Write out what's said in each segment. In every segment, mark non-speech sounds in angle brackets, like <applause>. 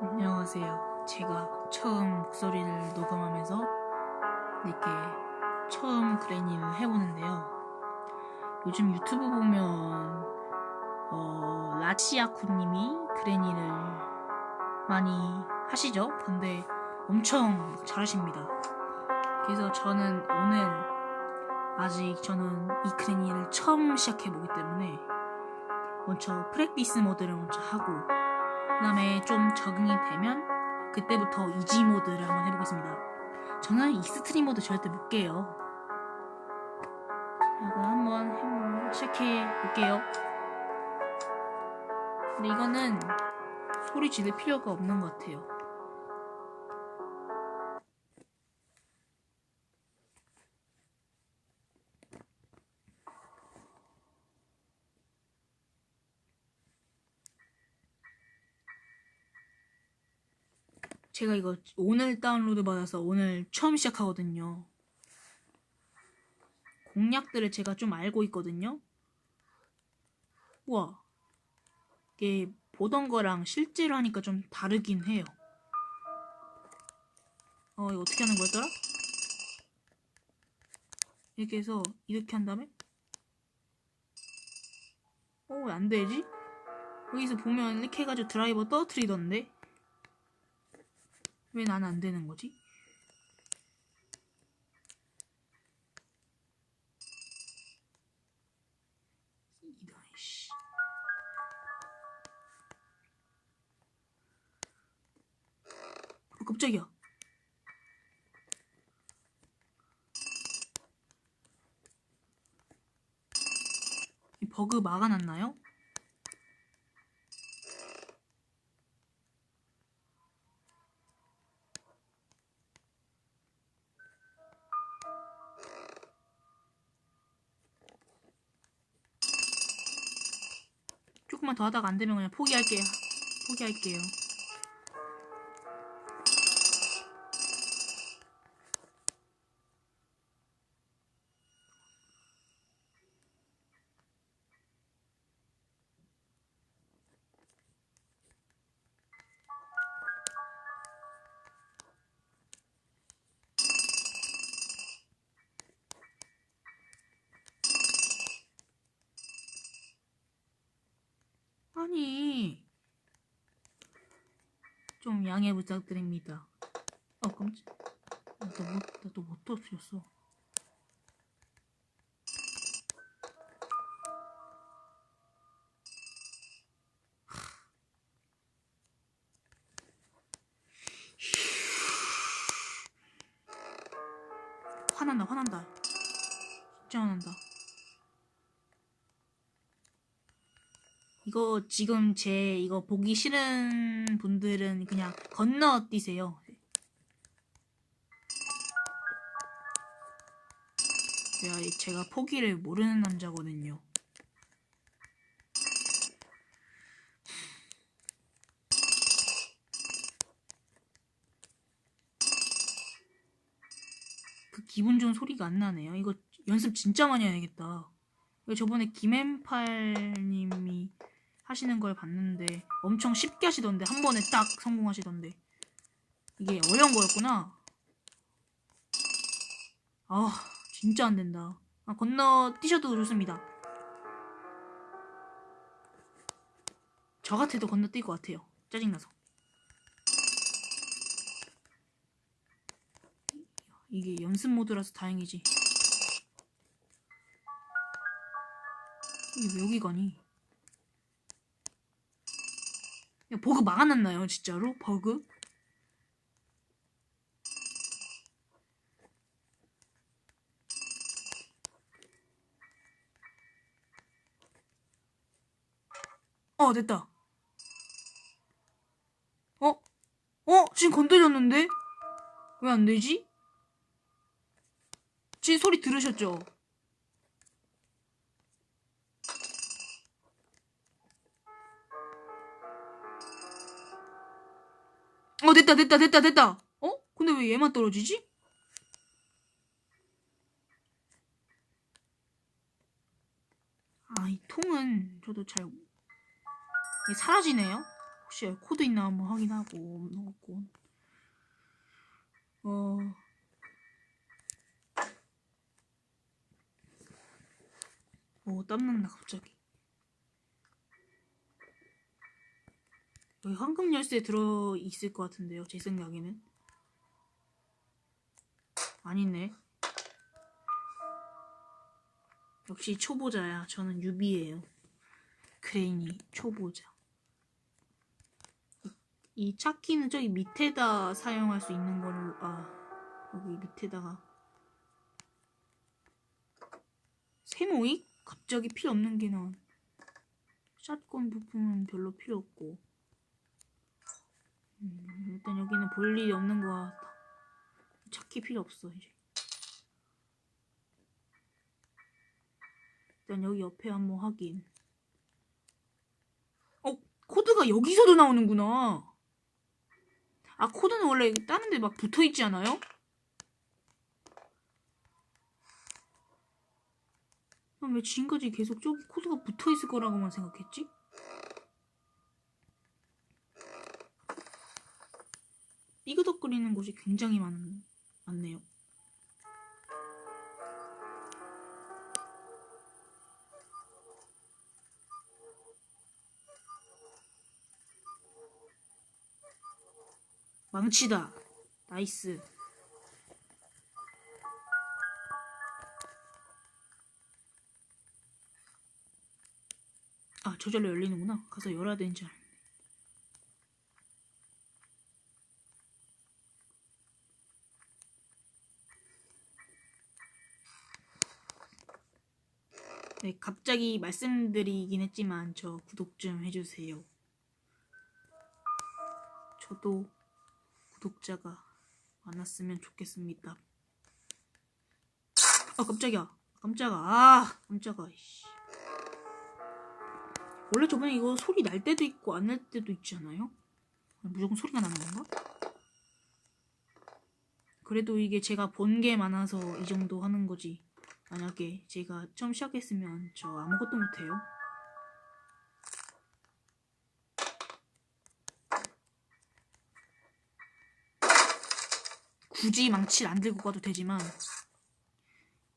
안녕하세요. 제가 처음 목소리를 녹음하면서 이렇게 처음 그래닝을 해보는데요. 요즘 유튜브 보면 어, 라치아쿠님이 그래닝을 많이 하시죠? 근데 엄청 잘하십니다. 그래서 저는 오늘 아직 저는 이 그래닝을 처음 시작해보기 때문에 먼저 프랙티스 모드를 먼저 하고 그 다음에 좀 적응이 되면 그때부터 이지 모드를 한번 해보겠습니다. 저는 익스트림 모드 절대 못 깨요. 자, 그럼 한번 한번 시작해 볼게요. 근데 이거는 소리 지를 필요가 없는 것 같아요. 제가 이거 오늘 다운로드 받아서 오늘 처음 시작하거든요. 공략들을 제가 좀 알고 있거든요. 우와. 이게 보던 거랑 실제로 하니까 좀 다르긴 해요. 어, 이거 어떻게 하는 거였더라? 이렇게 해서 이렇게 한 다음에 어, 왜 안 되지? 여기서 보면 이렇게 해가지고 드라이버 떨어뜨리던데? 왜 난 안 되는 거지? 버그 막아놨나요? 조금만 더 하다가 안 되면 그냥 포기할게요. 포기할게요. 좀 양해 부탁드립니다. 어 깜짝. 나또못나또못 터뜨렸어. <sighs> 화난다 화난다 이거 지금 제 이거 보기 싫은 분들은 그냥 건너뛰세요. 제가, 제가 포기를 모르는 남자거든요. 그 기분 좋은 소리가 안 나네요. 이거 연습 진짜 많이 해야겠다. 저번에 김앤팔님이 하시는 걸 봤는데 엄청 쉽게 하시던데 한 번에 딱 성공하시던데. 이게 어려운 거였구나. 아 진짜 안 된다. 아, 건너 뛰셔도 좋습니다. 저 같아도 건너 뛸 것 같아요. 짜증나서. 이게 연습 모드라서 다행이지. 이게 왜 여기 가니 야, 버그 막아놨나요, 진짜로? 버그? 어, 됐다. 어? 어? 지금 건드렸는데? 왜 안 되지? 지금 소리 들으셨죠? 됐다 됐다 됐다 됐다 어? 근데 왜 얘만 떨어지지? 아 이 통은 저도 잘 이게 사라지네요 혹시 코드 있나 한번 확인하고 넣었고 어 오, 땀난다, 갑자기. 여기 황금 열쇠 들어 있을 것 같은데요, 제 생각에는. 아니네. 역시 초보자야. 저는 유비예요. 크레인이 초보자. 이, 이 차키는 저기 밑에다 사용할 수 있는 걸로, 아, 여기 밑에다가. 세모익? 갑자기 필요 없는 게 나온. 샷건 부품은 별로 필요 없고. 음, 일단 여기는 볼 일이 없는 것 같아. 찾기 필요 없어, 이제. 일단 여기 옆에 한번 확인. 어, 코드가 여기서도 나오는구나. 아, 코드는 원래 다른 데 막 붙어 있지 않아요? 난왜 지금까지 계속 저기 코드가 붙어 있을 거라고만 생각했지? 삐그덕거리는 곳이 굉장히 많, 많네요. 망치다. 나이스. 아, 저절로 열리는구나. 가서 열어야 되는 줄 알았네. 네, 갑자기 말씀드리긴 했지만 저 구독 좀 해주세요. 저도 구독자가 많았으면 좋겠습니다. 아 깜짝이야. 깜짝아. 아 깜짝아. 씨. 원래 저번에 이거 소리 날 때도 있고 안 날 때도 있지 않아요? 무조건 소리가 나는 건가? 그래도 이게 제가 본 게 많아서 이 정도 하는 거지. 만약에 제가 처음 시작했으면 저 아무것도 못해요. 굳이 망치를 안 들고 가도 되지만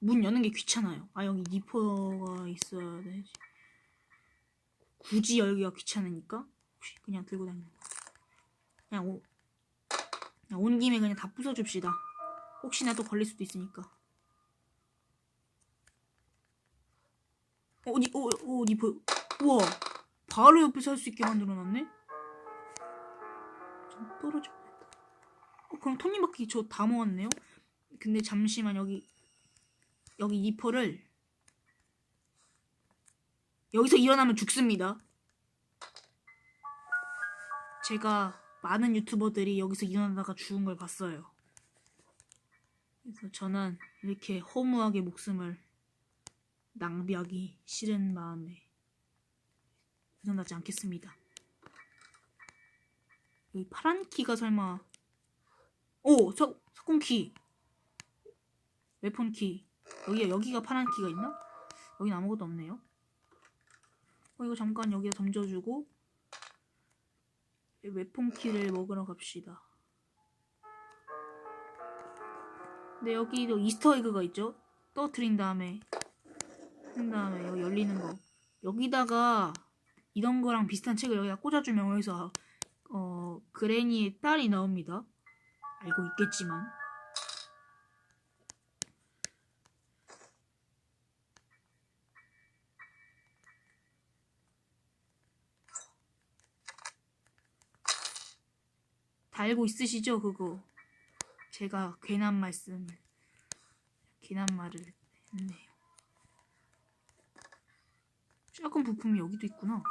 문 여는 게 귀찮아요. 아 여기 니퍼가 있어야 되지. 굳이 열기가 귀찮으니까 그냥 들고 다니는 거. 그냥, 오, 그냥 온 김에 그냥 다 부숴줍시다. 혹시나 또 걸릴 수도 있으니까. 어, 니, 어, 어, 니퍼. 우와. 바로 옆에서 할 수 있게 만들어놨네? 좀 떨어져. 어, 그럼 톱니바퀴 저 다 모았네요? 근데 잠시만 여기 여기 니퍼를 여기서 일어나면 죽습니다. 제가 많은 유튜버들이 여기서 일어나다가 죽은 걸 봤어요. 그래서 저는 이렇게 허무하게 목숨을 낭비하기 싫은 마음에 일어나지 않겠습니다. 여기 파란 키가 설마 오! 석, 석공키 웨폰 키 여기, 여기가 파란 키가 있나? 여긴 아무것도 없네요 어, 이거 잠깐 여기다 던져주고 웨폰 키를 먹으러 갑시다 근데 여기도 이스터 에그가 있죠? 떨어뜨린 다음에 한 다음에 여기 열리는 거. 여기다가 이런 거랑 비슷한 책을 여기다 꽂아주면 여기서 어 그레니의 딸이 나옵니다. 알고 있겠지만. 다 알고 있으시죠 그거? 제가 괜한 말씀을 괜한 말을 했네 요 샷건 부품이 여기도 있구나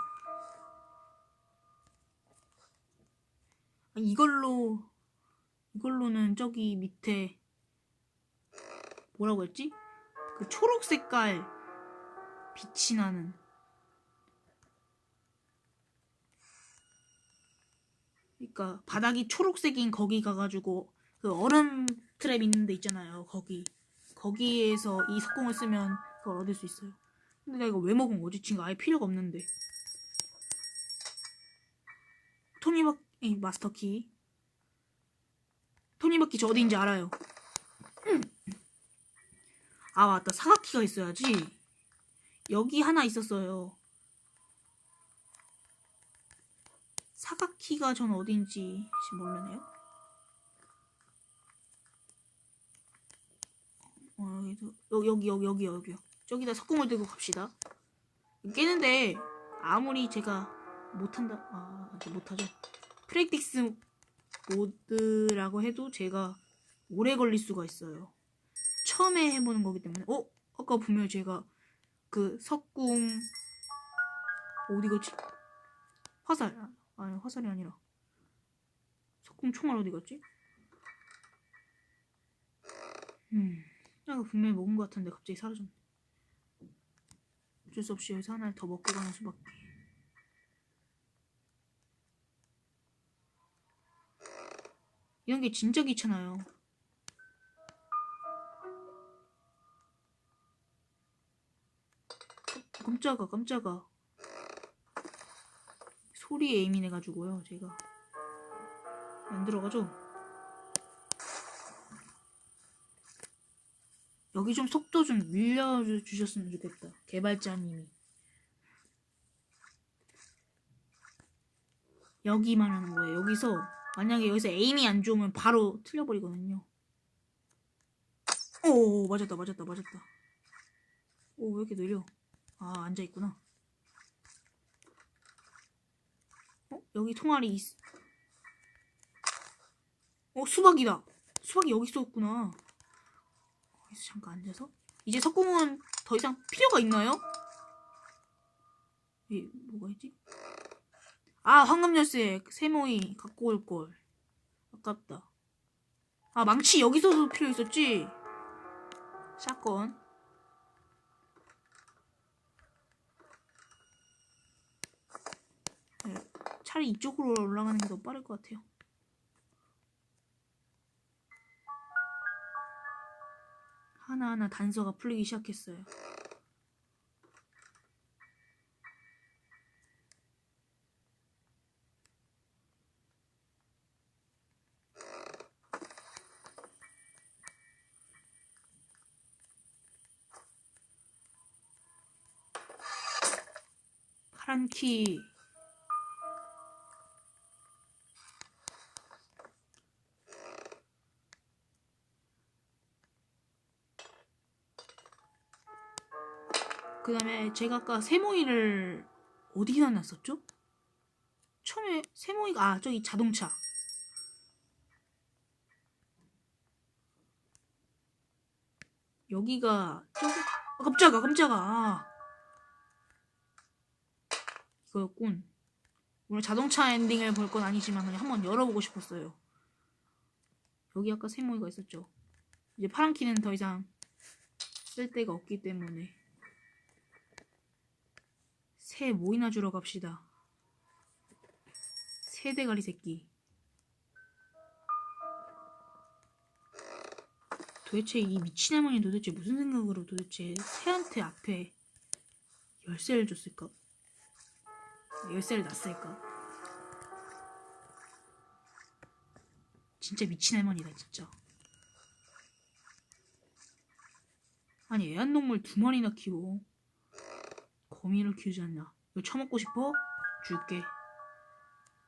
아, 이걸로 이걸로는 저기 밑에 뭐라고 했지? 그 초록 색깔 빛이 나는 그러니까 바닥이 초록색인 거기 가가지고 그 얼음 트랩 있는 데 있잖아요. 거기 거기에서 이 석궁을 쓰면 그걸 얻을 수 있어요. 근데 내가 이거 왜 먹은 거지? 지금 아예 필요가 없는데. 토니바키 마스터키. 토니바키 저 어디인지 알아요. 아 맞다 사각키가 있어야지. 여기 하나 있었어요. 사각키가 전 어딘지 모르네요. 어, 여기도 여기 여기 여기 여기 여기요. 저기다 석궁을 들고 갑시다. 깨는데 아무리 제가 못한다 아 못하죠. 프랙틱스 모드라고 해도 제가 오래 걸릴 수가 있어요. 처음에 해보는 거기 때문에 어 아까 분명히 제가 그 석궁 어디 갔지? 화살 아, 아니 화살이 아니라 석궁 총알 어디 갔지? 음 아까 분명히 먹은 것 같은데 갑자기 사라졌네. 어쩔 수 없이 여기서 하나를 더 먹고 가는 수밖에. 이런 게 진짜 귀찮아요. 깜짝아, 깜짝아. 소리에 예민해가지고요, 제가. 안 들어가죠? 여기 좀 속도 좀 늘려주셨으면 좋겠다. 개발자님이. 여기만 하는 거예요. 여기서 만약에 여기서 에임이 안 좋으면 바로 틀려버리거든요. 오 맞았다 맞았다 맞았다. 오 왜 이렇게 느려? 아 앉아 있구나. 어 여기 통알이 있. 어 수박이다. 수박이 여기 있었구나. 여기서 잠깐 앉아서 이제 석궁은 더 이상 필요가 있나요? 이 뭐가 있지? 아 황금 열쇠 세모이 갖고 올 걸. 아깝다. 아 망치 여기서도 필요 있었지. 샷건. 네, 차라리 이쪽으로 올라가는 게 더 빠를 것 같아요. 하나하나 단서가 풀리기 시작했어요. 파란 키. 제가 아까 세모이를 어디다 놨었죠? 처음에 세모이가 아 저기 자동차. 여기가 저기 아, 깜짝아 깜짝아 아. 이거였군. 오늘 자동차 엔딩을 볼 건 아니지만 그냥 한번 열어보고 싶었어요. 여기 아까 세모이가 있었죠. 이제 파란 키는 더 이상 쓸 데가 없기 때문에 새 모이나 주러 갑시다. 새 대가리 새끼. 도대체 이 미친 할머니 도대체 무슨 생각으로 도대체 새한테 앞에 열쇠를 줬을까? 열쇠를 놨을까? 진짜 미친 할머니다 진짜. 아니 애완동물 두 마리나 키워. 거미를 키우지 않냐? 이거 처먹고 싶어? 줄게.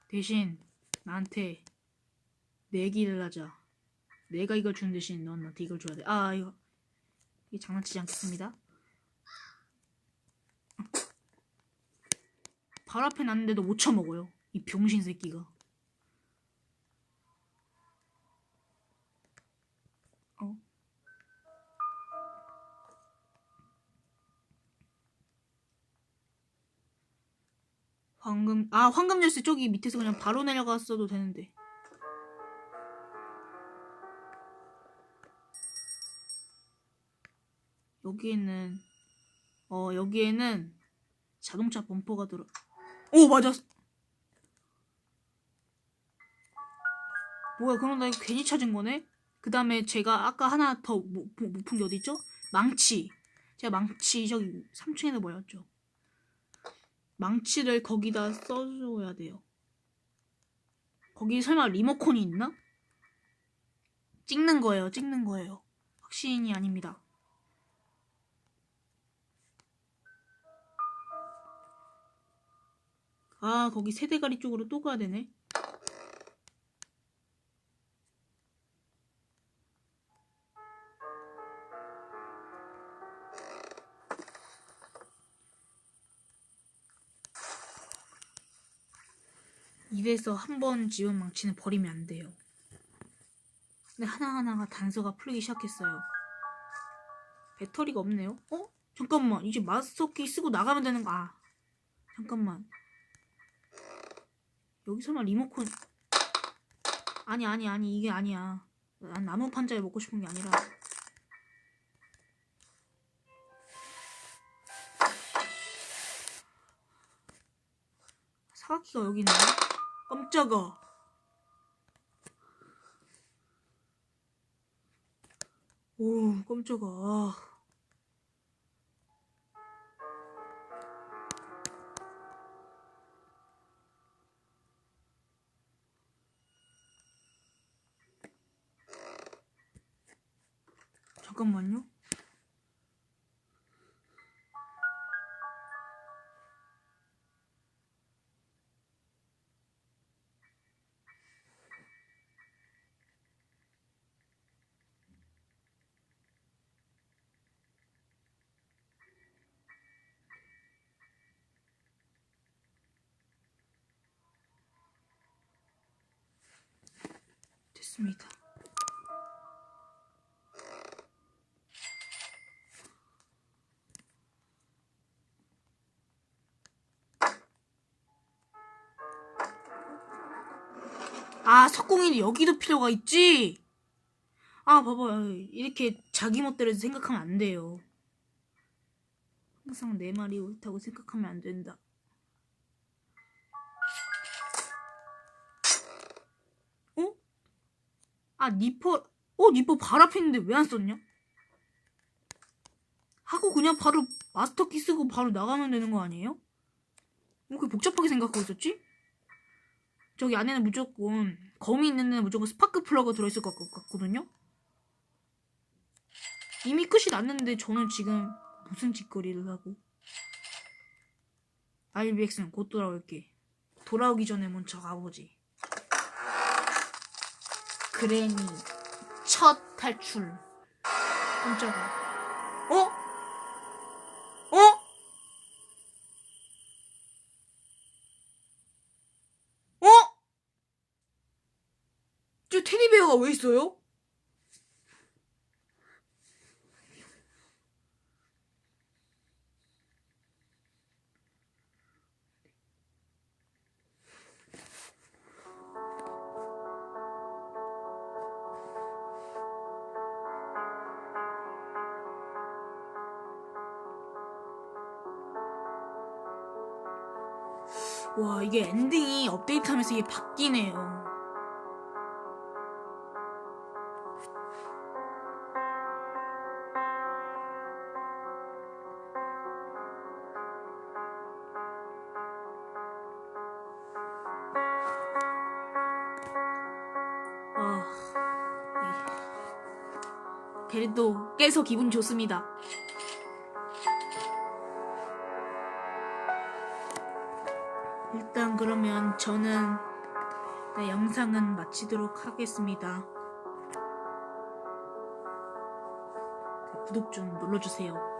대신 나한테 내기를 하자. 내가 이걸 준 대신 넌 나한테 이걸 줘야 돼. 아 이거 이게 장난치지 않겠습니다. 바로 앞에 놨는데도 못 처먹어요. 이 병신 새끼가. 황금 아 황금 열쇠 저기 밑에서 그냥 바로 내려갔어도 되는데 여기에는 어 여기에는 자동차 범퍼가 들어 오 맞았어 뭐야 그럼 나 이거 괜히 찾은 거네? 그 다음에 제가 아까 하나 더 못 푼게 어디 있죠? 망치 제가 망치 저기 3층에서 뭐였죠? 망치를 거기다 써줘야 돼요. 거기 설마 리모컨이 있나? 찍는 거예요 찍는 거예요. 확신이 아닙니다. 아 거기 세대가리 쪽으로 또 가야 되네 이래서 한 번 지운 망치는 버리면 안 돼요. 근데 하나하나가 단서가 풀리기 시작했어요. 배터리가 없네요? 어? 잠깐만. 이제 마스터키 쓰고 나가면 되는 거, 아. 잠깐만. 여기 설마 리모컨. 아니, 아니, 아니. 이게 아니야. 난 나무 판자를 먹고 싶은 게 아니라. 사각기가 여기 있네. 깜짝아. 오, 깜짝아. 아. 잠깐만요. 됐습니다. 아, 석공이 여기도 필요가 있지? 아, 봐봐. 이렇게 자기 멋대로 생각하면 안 돼요. 항상 내 말이 옳다고 생각하면 안 된다. 아, 니퍼, 어, 니퍼 바로 앞에 있는데 왜 안 썼냐? 하고 그냥 바로 마스터키 쓰고 바로 나가면 되는 거 아니에요? 뭐 그렇게 복잡하게 생각하고 있었지? 저기 안에는 무조건 검이 있는 데는 무조건 스파크 플러그가 들어있을 것 같- 같거든요? 이미 끝이 났는데 저는 지금 무슨 짓거리를 하고 RBX는 곧 돌아올게 돌아오기 전에 먼저 가보지 그레니 첫 탈출 깜짝아 어? 어? 어? 저 테디베어가 왜 있어요? 와 이게 엔딩이 업데이트하면서 이게 바뀌네요. 아, 예. 그래도 깨서 기분 좋습니다. 저는 네, 영상은 마치도록 하겠습니다. 구독 좀 눌러주세요.